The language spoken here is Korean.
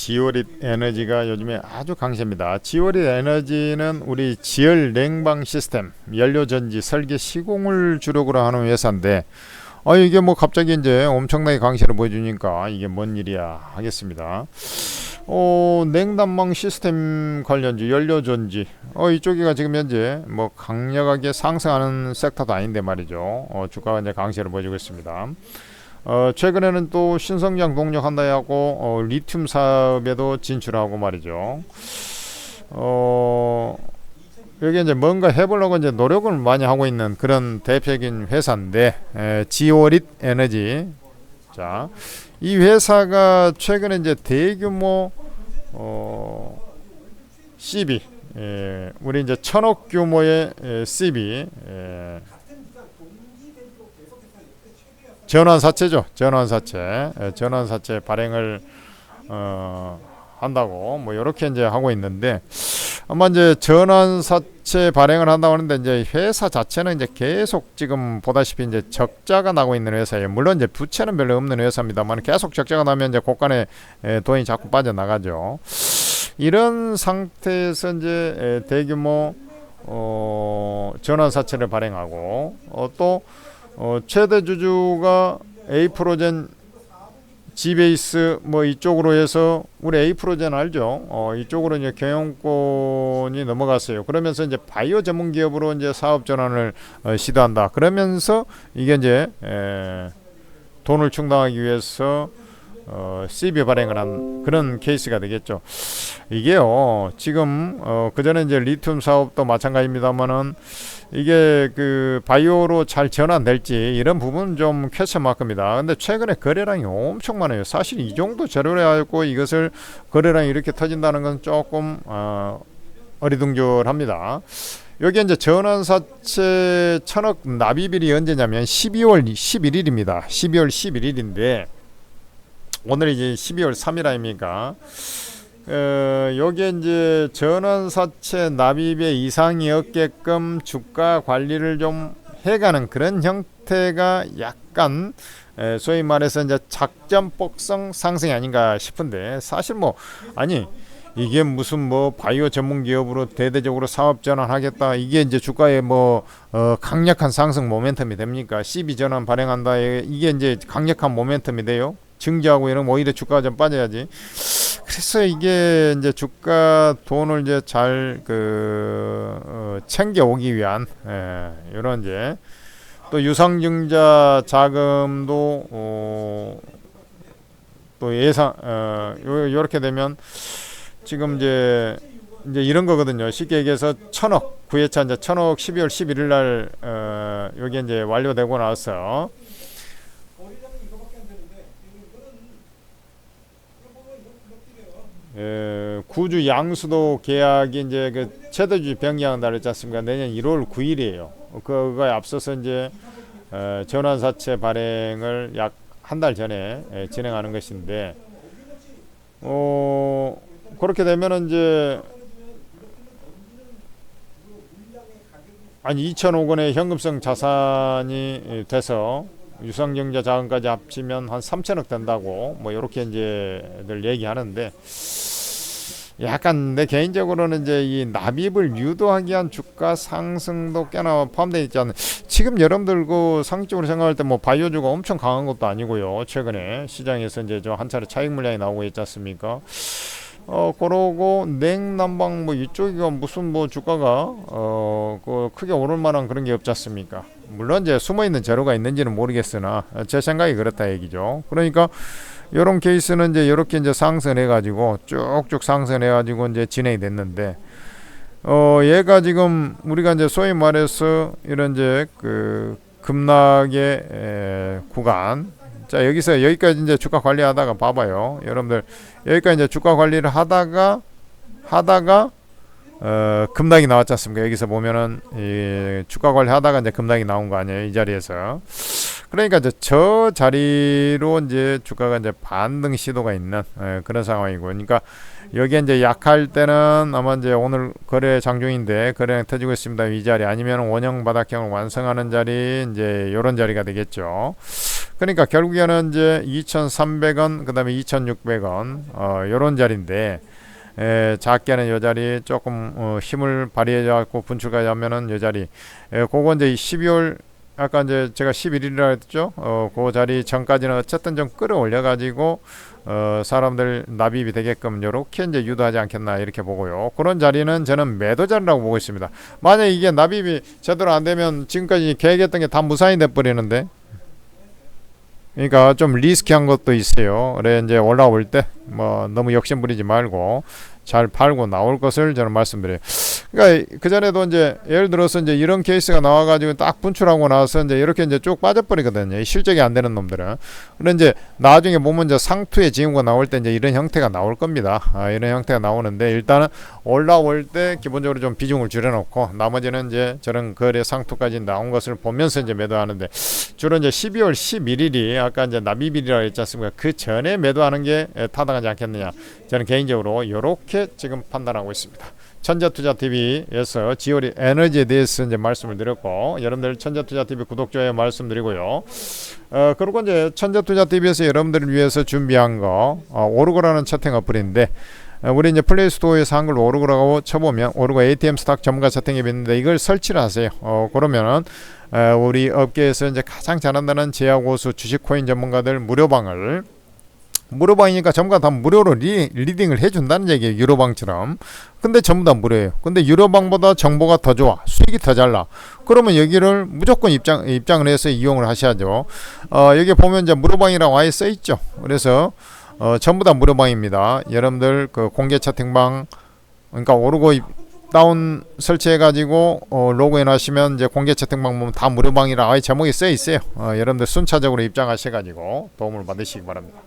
지오릿 에너지가 요즘에 아주 강세입니다. 지오릿 에너지는 우리 지열 냉방 시스템, 연료 전지, 설계 시공을 주력으로 하는 회사인데 아 이게 뭐 갑자기 이제 엄청나게 강세를 보여주니까 이게 뭔 일이야 하겠습니다. 어 냉난방 시스템 관련주, 연료 전지 어 이쪽이가 지금 현재 뭐 강력하게 상승하는 섹터도 아닌데 말이죠. 어 주가가 이제 강세를 보여주고 있습니다. 어, 최근에는 또 신성장 동력한다 하고 어, 리튬 사업에도 진출하고 말이죠. 어, 여기 이제 뭔가 해보려고 이제 노력을 많이 하고 있는 그런 대표적인 회사인데 에, 지오릿 에너지. 자, 이 회사가 최근에 이제 대규모 어, CB, 에, 우리 이제 천억 규모의 에, CB. 에, 전환 사채죠. 전환 사채. 예, 전환 사채 발행을 어, 한다고 뭐 이렇게 이제 하고 있는데 아마 이제 전환 사채 발행을 한다고 하는데 이제 회사 자체는 이제 계속 지금 보다시피 이제 적자가 나고 있는 회사예요. 물론 이제 부채는 별로 없는 회사입니다만 계속 적자가 나면 이제 고간에 에, 돈이 자꾸 빠져나가죠. 이런 상태에서 이제 에, 대규모 어, 전환 사채를 발행하고 어, 또 어, 최대 주주가 에이프로젠 지베이스 뭐 이쪽으로 해서 우리 에이프로젠 알죠? 어, 이쪽으로 이제 경영권이 넘어갔어요. 그러면서 이제 바이오 전문 기업으로 이제 사업 전환을 어, 시도한다. 그러면서 이게 이제 에, 돈을 충당하기 위해서 어, CB 발행을 한 그런 케이스가 되겠죠. 이게요, 지금 어, 그 전에 이제 리튬 사업도 마찬가지입니다만은 이게 그 바이오로 잘 전환될지 이런 부분 좀 퀘스천 마크입니다. 근데 최근에 거래량이 엄청 많아요. 사실 이 정도 재료래하고 이것을 거래량이 이렇게 터진다는 건 조금 어, 어리둥절합니다. 여기 이제 전환사채 천억 납입일이 언제냐면 12월 11일입니다. 12월 11일인데 오늘 이제 12월 3일 아닙니까? 어, 여기에 이제 전환사채 납입에 이상이 없게끔 주가 관리를 좀 해가는 그런 형태가 약간 에, 소위 말해서 이제 작전복성 상승이 아닌가 싶은데 사실 뭐 아니 이게 무슨 뭐 바이오 전문 기업으로 대대적으로 사업 전환하겠다 이게 이제 주가에 뭐 어, 강력한 상승 모멘텀이 됩니까? 12 전환 발행한다 이게 이제 강력한 모멘텀이 돼요. 증지하고 이러면 오히려 주가가 좀 빠져야지. 그래서 이게 이제 주가 돈을 이제 잘그 어, 챙겨 오기 위한 예, 이런 이제 또 유상증자 자금도 어, 또 예상 어, 요, 요렇게 되면 지금 이제 이제 이런 거거든요. 쉽게 얘기해서 천억 구회차 이제 천억 12월 11일 날 어, 여기 이제 완료되고 나서 에, 구주 양수도 계약이 이제 그 최대주주 변경한다 그랬지 않습니까? 내년 1월 9일이에요. 그거에 앞서서 이제 에, 전환사채 발행을 약 한 달 전에 에, 진행하는 것인데, 어, 그렇게 되면은 이제 아니 2천억 원의 현금성 자산이 돼서 유상증자 자금까지 합치면 한 3천억 된다고 뭐 이렇게 이제들 얘기하는데 약간 내 개인적으로는 이제 이 납입을 유도하기 위한 주가 상승도 꽤나 포함되어 있지 않나. 지금 여러분들 그 상식적으로 생각할 때 뭐 바이오주가 엄청 강한 것도 아니고요. 최근에 시장에서 이제 좀한 차례 차익 물량이 나오고 있지 않습니까 어 그러고 냉난방 뭐 이쪽이가 무슨 뭐 주가가 어그 크게 오를 만한 그런 게 없지 않습니까? 물론 이제 숨어 있는 재료가 있는지는 모르겠으나 제 생각이 그렇다 얘기죠. 그러니까 이런 케이스는 이제 이렇게 이제 상승해 가지고 쭉쭉 상승해 가지고 이제 진행이 됐는데 어 얘가 지금 우리가 이제 소위 말해서 이런 이제 그 급락의 에, 구간 자 여기서 여기까지 이제 주가 관리하다가 봐봐요 여러분들 여기까지 이제 주가 관리를 하다가 하다가 어, 급락이 나왔지 않습니까? 여기서 보면은 이 주가 관리하다가 이제 급락이 나온 거 아니에요? 이 자리에서. 그러니까 이제 저 자리로 이제 주가가 이제 반등 시도가 있는 예, 그런 상황이고, 그러니까 여기 이제 약할 때는 아마 이제 오늘 거래 장중인데 거래량 터지고 있습니다. 이 자리 아니면 원형 바닥형을 완성하는 자리 이제 요런 자리가 되겠죠. 그러니까 결국에는 이제 2,300원 그다음에 2,600원 어 요런 자리인데 에, 작게는 요 자리 조금 어, 힘을 발휘해 갖고 분출까지 하면은 요 자리 에, 그거 이제 12월 아까 이제 제가 11일이라 했죠. 어, 그 자리 전까지는 어쨌든 좀 끌어올려 가지고 어, 사람들 납입이 되게끔 요렇게 이제 유도하지 않겠나 이렇게 보고요. 그런 자리는 저는 매도 자리라고 보고 있습니다. 만약 이게 납입이 제대로 안 되면 지금까지 계획했던 게 다 무산이 돼 버리는데 그러니까 좀 리스키한 것도 있어요. 그래 이제 올라올 때 뭐 너무 욕심 부리지 말고 잘 팔고 나올 것을 저는 말씀드려요. 그러니까 그 전에도 이제 예를 들어서 이제 이런 케이스가 나와가지고 딱 분출하고 나서 이제 이렇게 이제 쭉 빠져버리거든요. 이 실적이 안 되는 놈들은. 그런데 이제 나중에 보면 이제 상투의 징후가 나올 때 이제 이런 형태가 나올 겁니다. 아, 이런 형태가 나오는데 일단은 올라올 때 기본적으로 좀 비중을 줄여놓고 나머지는 이제 저런 거래 상투까지 나온 것을 보면서 이제 매도하는데 주로 이제 12월 11일이 아까 이제 납입일이라고 했지 않습니까? 그 전에 매도하는 게 에, 타당하지 않겠느냐. 저는 개인적으로 이렇게 지금 판단하고 있습니다. 천재투자TV에서 지오리 에너지에 대해서 이제 말씀을 드렸고 여러분들 천재투자TV 구독 좋아요 말씀드리고요. 어 그리고 이제 천재투자TV에서 여러분들을 위해서 준비한 거 어, 오르고라는 채팅 어플인데 어, 우리 이제 플레이스토어에서 한글 오르고라고 쳐보면 오르고 ATM 스탁 전문가 채팅 앱이 있는데 이걸 설치를 하세요. 어 그러면은 어, 우리 업계에서 이제 가장 잘한다는 제약 고수 주식 코인 전문가들 무료방을 무료방이니까 전부 다 무료로 리, 리딩을 해준다는 얘기예요. 유료방처럼. 근데 전부 다 무료예요. 근데 유료방보다 정보가 더 좋아. 수익이 더 잘 나. 그러면 여기를 무조건 입장, 입장을 해서 이용을 하셔야죠. 어, 여기 보면 이제 무료방이라고 아예 써 있죠. 그래서 어, 전부 다 무료방입니다. 여러분들 그 공개 채팅방 그러니까 오르고 입- 다운 설치해 가지고 어, 로그인 하시면 이제 공개 채팅방 보면 다 무료방이라 아예 제목이 써 있어요. 어, 여러분들 순차적으로 입장하셔 가지고 도움을 받으시기 바랍니다.